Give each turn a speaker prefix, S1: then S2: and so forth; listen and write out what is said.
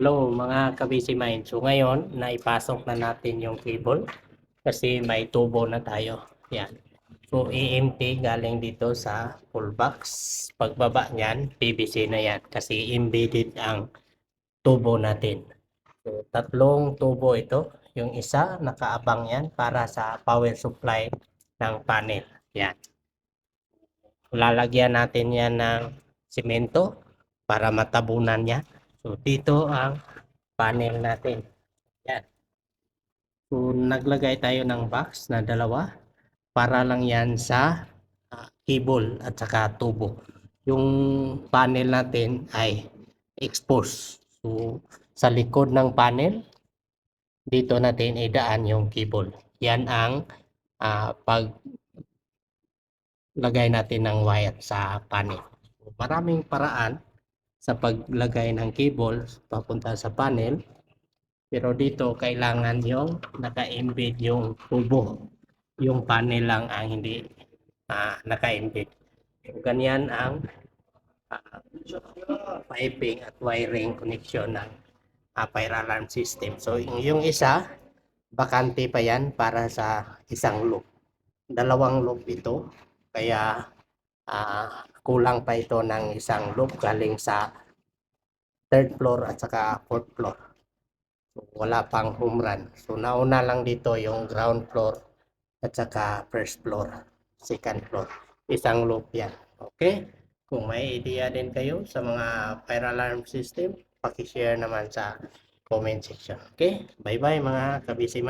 S1: Hello mga kabisi mind. So ngayon, naipasok na natin yung cable kasi may tubo na tayo. Yan. So EMT galing dito sa full box. Pagbaba niyan, PVC na yan kasi embedded ang tubo natin. So tatlong tubo ito. Yung isa nakaabang yan para sa power supply ng panel. Yan. Lalagyan natin yan ng simento para matabunan niya. So, dito ang panel natin. Yan. So, naglagay tayo ng box na dalawa para lang yan sa ah, cable at saka tubo. Yung panel natin ay exposed. So, sa likod ng panel, dito natin idaan yung cable. Yan ang ah, pag lagay natin ng wire sa panel. So, maraming paraan sa paglagay ng cable papunta sa panel. Pero dito kailangan yung naka-embed yung tubo. Yung panel lang ang hindi ah, naka-embed. Ganyan ang ah, piping at wiring connection ng ah, fire alarm system. So yung, isa, bakante pa yan para sa isang loop. Dalawang loop ito. Kaya ah, kulang pa ito ng isang loop galing sa third floor at saka fourth floor. So, wala pang home run. So, nauna lang dito yung ground floor at saka first floor, second floor. Isang loop yan. Okay? Kung may idea din kayo sa mga fire alarm system, pakishare naman sa comment section. Okay? Bye-bye mga kabisi